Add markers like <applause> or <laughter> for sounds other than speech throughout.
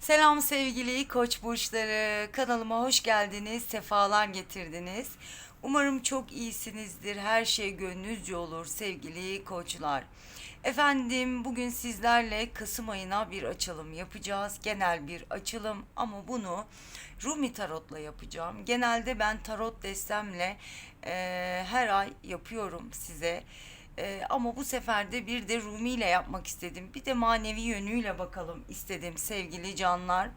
Selam sevgili koç burçları. Kanalıma hoş geldiniz, sefalar getirdiniz. Umarım çok iyisinizdir. Her şey gönlünüzce olur sevgili koçlar. Efendim bugün sizlerle Kasım ayına bir açılım yapacağız. Genel bir açılım ama bunu Rumi Tarot'la yapacağım. Genelde ben tarot destemle e, her ay yapıyorum size. Ee, ama bu sefer de bir de Rumi ile yapmak istedim. Bir de manevi yönüyle bakalım istedim sevgili canlar.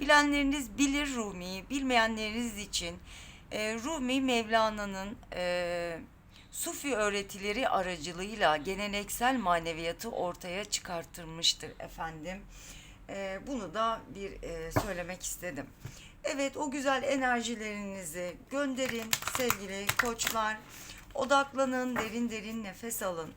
Bilenleriniz bilir Rumi'yi, bilmeyenleriniz için e, Rumi Mevlana'nın e, Sufi öğretileri aracılığıyla geleneksel maneviyatı ortaya çıkartılmıştır efendim. E, bunu da bir e, söylemek istedim. Evet o güzel enerjilerinizi gönderin sevgili koçlar. Odaklanın, derin derin nefes alın.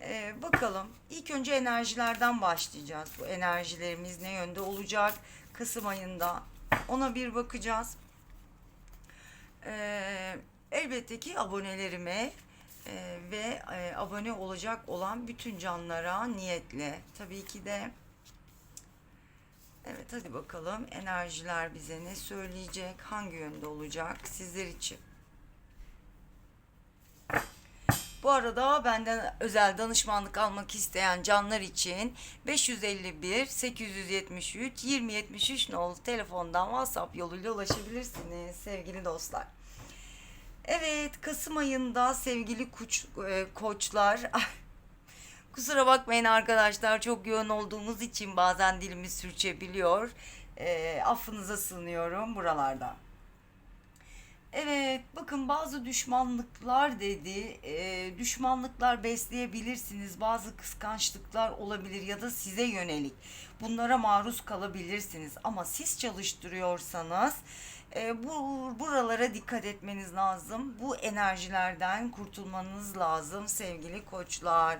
Ee, bakalım ilk önce enerjilerden başlayacağız. Bu enerjilerimiz ne yönde olacak Kasım ayında ona bir bakacağız. Ee, elbette ki abonelerime e, ve e, abone olacak olan bütün canlara niyetle tabii ki de Evet hadi bakalım enerjiler bize ne söyleyecek, hangi yönde olacak sizler için. Bu arada benden özel danışmanlık almak isteyen canlar için 551 873 2073 nolu telefondan WhatsApp yoluyla ulaşabilirsiniz sevgili dostlar. Evet Kasım ayında sevgili kuş, e, koçlar <laughs> kusura bakmayın arkadaşlar çok yoğun olduğumuz için bazen dilimiz sürçebiliyor. E, affınıza sığınıyorum buralarda. Evet, bakın bazı düşmanlıklar dedi. Ee, düşmanlıklar besleyebilirsiniz. Bazı kıskançlıklar olabilir ya da size yönelik. Bunlara maruz kalabilirsiniz. Ama siz çalıştırıyorsanız e, bu buralara dikkat etmeniz lazım. Bu enerjilerden kurtulmanız lazım sevgili koçlar.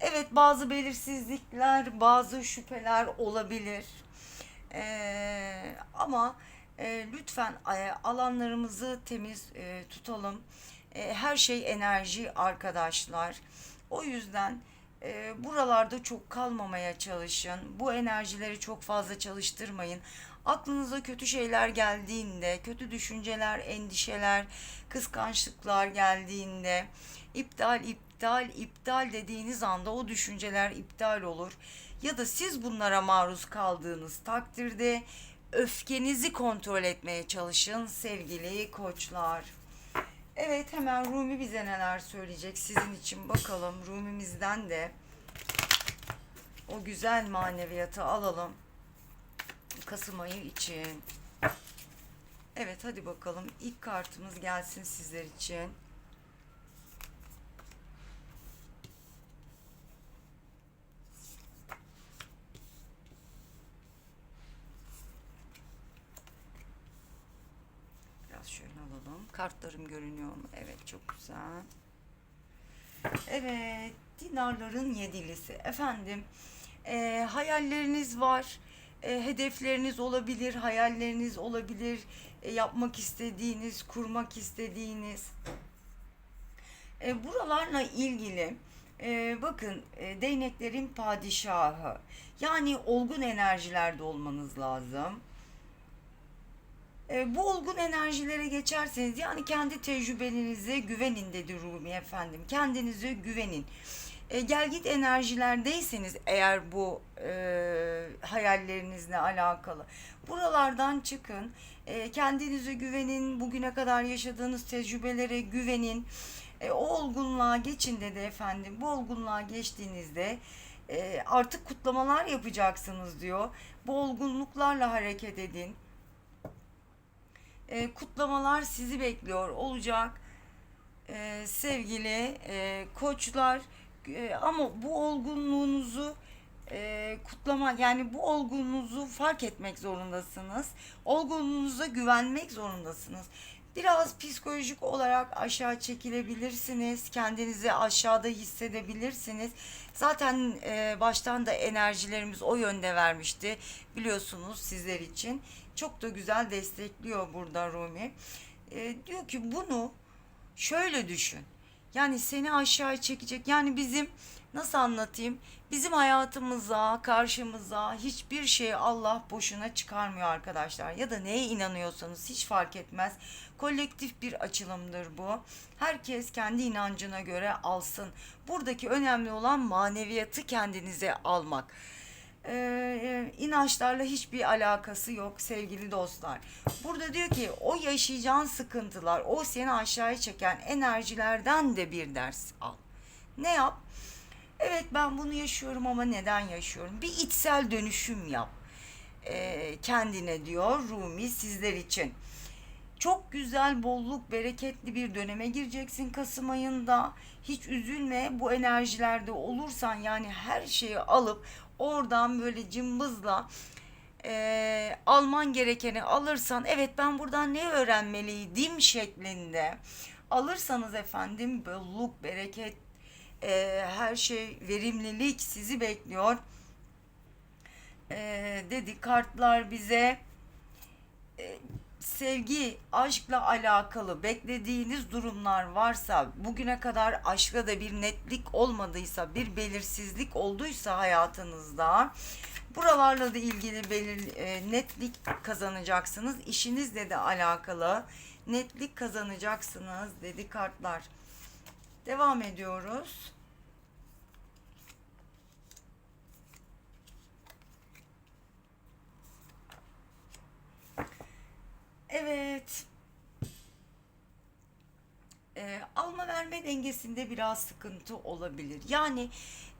Evet, bazı belirsizlikler, bazı şüpheler olabilir. Ee, ama e, lütfen e, alanlarımızı temiz e, tutalım. E, her şey enerji arkadaşlar. O yüzden e, buralarda çok kalmamaya çalışın. Bu enerjileri çok fazla çalıştırmayın. Aklınıza kötü şeyler geldiğinde, kötü düşünceler, endişeler, kıskançlıklar geldiğinde iptal iptal iptal dediğiniz anda o düşünceler iptal olur. Ya da siz bunlara maruz kaldığınız takdirde öfkenizi kontrol etmeye çalışın sevgili koçlar. Evet hemen Rumi bize neler söyleyecek sizin için bakalım. Rumi'mizden de o güzel maneviyatı alalım. Kasım ayı için. Evet hadi bakalım ilk kartımız gelsin sizler için. Biraz şöyle alalım. Kartlarım görünüyor mu? Evet Evet dinarların yedilisi. Efendim e, hayalleriniz var. E, hedefleriniz olabilir. Hayalleriniz olabilir. E, yapmak istediğiniz, kurmak istediğiniz. E, buralarla ilgili e, bakın e, değneklerin padişahı. Yani olgun enerjilerde olmanız lazım. E, bu olgun enerjilere geçerseniz yani kendi tecrübelerinize güvenin dedi Rumi efendim. Kendinize güvenin. E, gel git enerjilerdeyseniz eğer bu e, hayallerinizle alakalı buralardan çıkın. E, kendinize güvenin. Bugüne kadar yaşadığınız tecrübelere güvenin. E, o olgunluğa geçin dedi efendim. Bu olgunluğa geçtiğinizde e, artık kutlamalar yapacaksınız diyor. Bu olgunluklarla hareket edin e, kutlamalar sizi bekliyor. Olacak e, sevgili e, koçlar. E, ama bu olgunluğunuzu e, kutlama yani bu olgunluğunuzu fark etmek zorundasınız. Olgunluğunuza güvenmek zorundasınız biraz psikolojik olarak aşağı çekilebilirsiniz kendinizi aşağıda hissedebilirsiniz zaten e, baştan da enerjilerimiz o yönde vermişti biliyorsunuz sizler için çok da güzel destekliyor burada Rumi. E, diyor ki bunu şöyle düşün. Yani seni aşağı çekecek. Yani bizim Nasıl anlatayım? Bizim hayatımıza, karşımıza hiçbir şey Allah boşuna çıkarmıyor arkadaşlar. Ya da neye inanıyorsanız hiç fark etmez. Kolektif bir açılımdır bu. Herkes kendi inancına göre alsın. Buradaki önemli olan maneviyatı kendinize almak. Ee, inançlarla hiçbir alakası yok sevgili dostlar. Burada diyor ki o yaşayacağın sıkıntılar, o seni aşağıya çeken enerjilerden de bir ders al. Ne yap? Evet ben bunu yaşıyorum ama neden yaşıyorum? Bir içsel dönüşüm yap. Ee, kendine diyor Rumi sizler için. Çok güzel, bolluk, bereketli bir döneme gireceksin Kasım ayında. Hiç üzülme. Bu enerjilerde olursan yani her şeyi alıp oradan böyle cımbızla e, alman gerekeni alırsan evet ben buradan ne öğrenmeliydim şeklinde alırsanız efendim bolluk, bereket, e, her şey verimlilik sizi bekliyor. E, dedi kartlar bize e, sevgi, aşkla alakalı beklediğiniz durumlar varsa, bugüne kadar aşkla da bir netlik olmadıysa, bir belirsizlik olduysa hayatınızda, buralarla da ilgili belir, e, netlik kazanacaksınız. İşinizle de alakalı netlik kazanacaksınız dedi kartlar. Devam ediyoruz. Evet. Ee, alma verme dengesinde biraz sıkıntı olabilir. Yani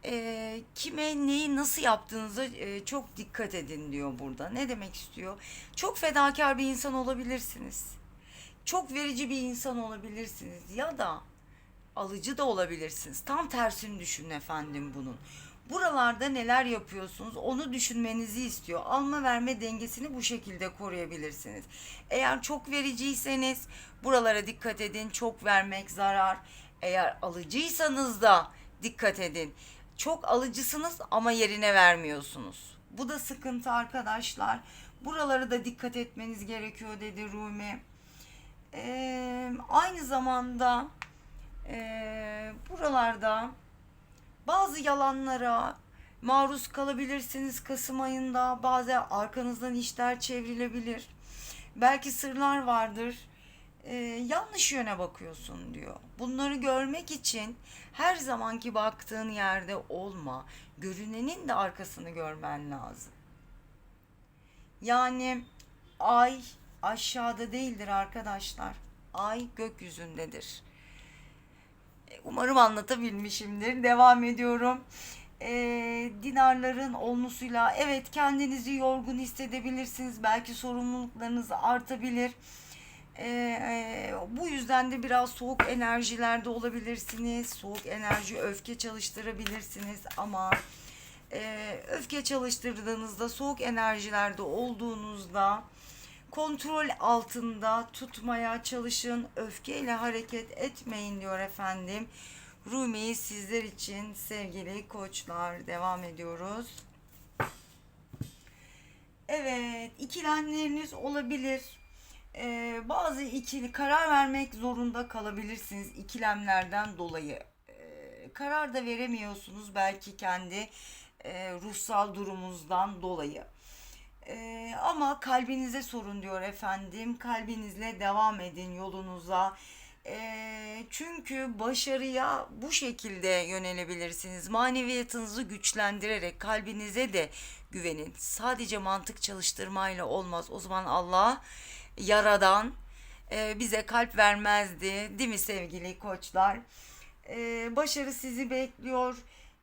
e, kime neyi nasıl yaptığınıza e, çok dikkat edin diyor burada. Ne demek istiyor? Çok fedakar bir insan olabilirsiniz. Çok verici bir insan olabilirsiniz. Ya da alıcı da olabilirsiniz. Tam tersini düşünün efendim bunun. Buralarda neler yapıyorsunuz onu düşünmenizi istiyor. Alma verme dengesini bu şekilde koruyabilirsiniz. Eğer çok vericiyseniz buralara dikkat edin. Çok vermek zarar. Eğer alıcıysanız da dikkat edin. Çok alıcısınız ama yerine vermiyorsunuz. Bu da sıkıntı arkadaşlar. Buralara da dikkat etmeniz gerekiyor dedi Rumi. Ee, aynı zamanda e, buralarda bazı yalanlara maruz kalabilirsiniz Kasım ayında. Bazen arkanızdan işler çevrilebilir. Belki sırlar vardır. Ee, yanlış yöne bakıyorsun diyor. Bunları görmek için her zamanki baktığın yerde olma. Görünenin de arkasını görmen lazım. Yani ay aşağıda değildir arkadaşlar. Ay gökyüzündedir. Umarım anlatabilmişimdir. Devam ediyorum. E, dinarların olmasıyla evet kendinizi yorgun hissedebilirsiniz. Belki sorumluluklarınız artabilir. E, e, bu yüzden de biraz soğuk enerjilerde olabilirsiniz. Soğuk enerji, öfke çalıştırabilirsiniz ama e, öfke çalıştırdığınızda, soğuk enerjilerde olduğunuzda kontrol altında tutmaya çalışın. Öfkeyle hareket etmeyin diyor efendim. Rumi sizler için sevgili koçlar devam ediyoruz. Evet ikilemleriniz olabilir. Ee, bazı ikili karar vermek zorunda kalabilirsiniz ikilemlerden dolayı. Ee, karar da veremiyorsunuz belki kendi e, ruhsal durumunuzdan dolayı. Ee, ama kalbinize sorun diyor efendim. Kalbinizle devam edin yolunuza. Ee, çünkü başarıya bu şekilde yönelebilirsiniz. Maneviyatınızı güçlendirerek kalbinize de güvenin. Sadece mantık çalıştırmayla olmaz. O zaman Allah yaradan e, bize kalp vermezdi. Değil mi sevgili koçlar? Ee, başarı sizi bekliyor.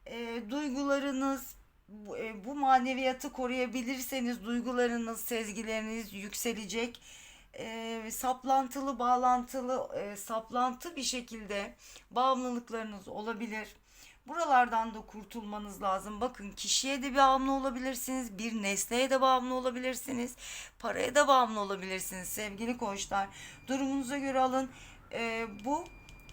Ee, duygularınız bu, e, bu maneviyatı koruyabilirseniz duygularınız, sezgileriniz yükselecek. E, saplantılı, bağlantılı, e, saplantı bir şekilde bağımlılıklarınız olabilir. Buralardan da kurtulmanız lazım. Bakın kişiye de bağımlı olabilirsiniz, bir nesneye de bağımlı olabilirsiniz, paraya da bağımlı olabilirsiniz sevgili koçlar. Durumunuza göre alın. E, bu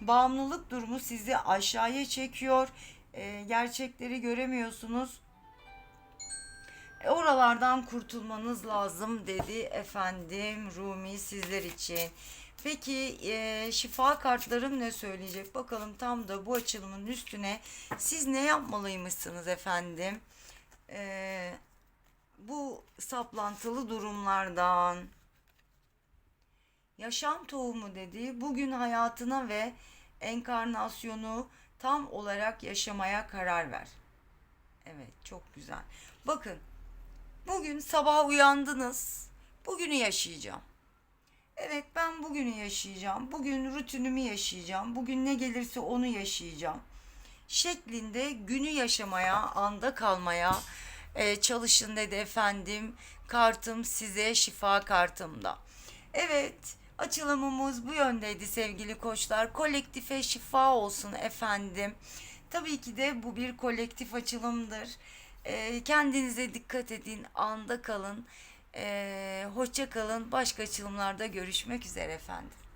bağımlılık durumu sizi aşağıya çekiyor. E, gerçekleri göremiyorsunuz Buralardan kurtulmanız lazım dedi efendim Rumi sizler için. Peki e, şifa kartlarım ne söyleyecek? Bakalım tam da bu açılımın üstüne siz ne yapmalıymışsınız efendim? E, bu saplantılı durumlardan yaşam tohumu dedi. Bugün hayatına ve enkarnasyonu tam olarak yaşamaya karar ver. Evet, çok güzel. Bakın, bugün sabah uyandınız. Bugünü yaşayacağım. Evet, ben bugünü yaşayacağım. Bugün rutinimi yaşayacağım. Bugün ne gelirse onu yaşayacağım. Şeklinde günü yaşamaya, anda kalmaya e, çalışın dedi efendim. Kartım size şifa kartımda. Evet, açılımımız bu yöndeydi sevgili koçlar. Kolektife şifa olsun efendim. Tabii ki de bu bir kolektif açılımdır. Ee, kendinize dikkat edin, anda kalın. Ee, hoşça kalın. Başka açılımlarda görüşmek üzere efendim.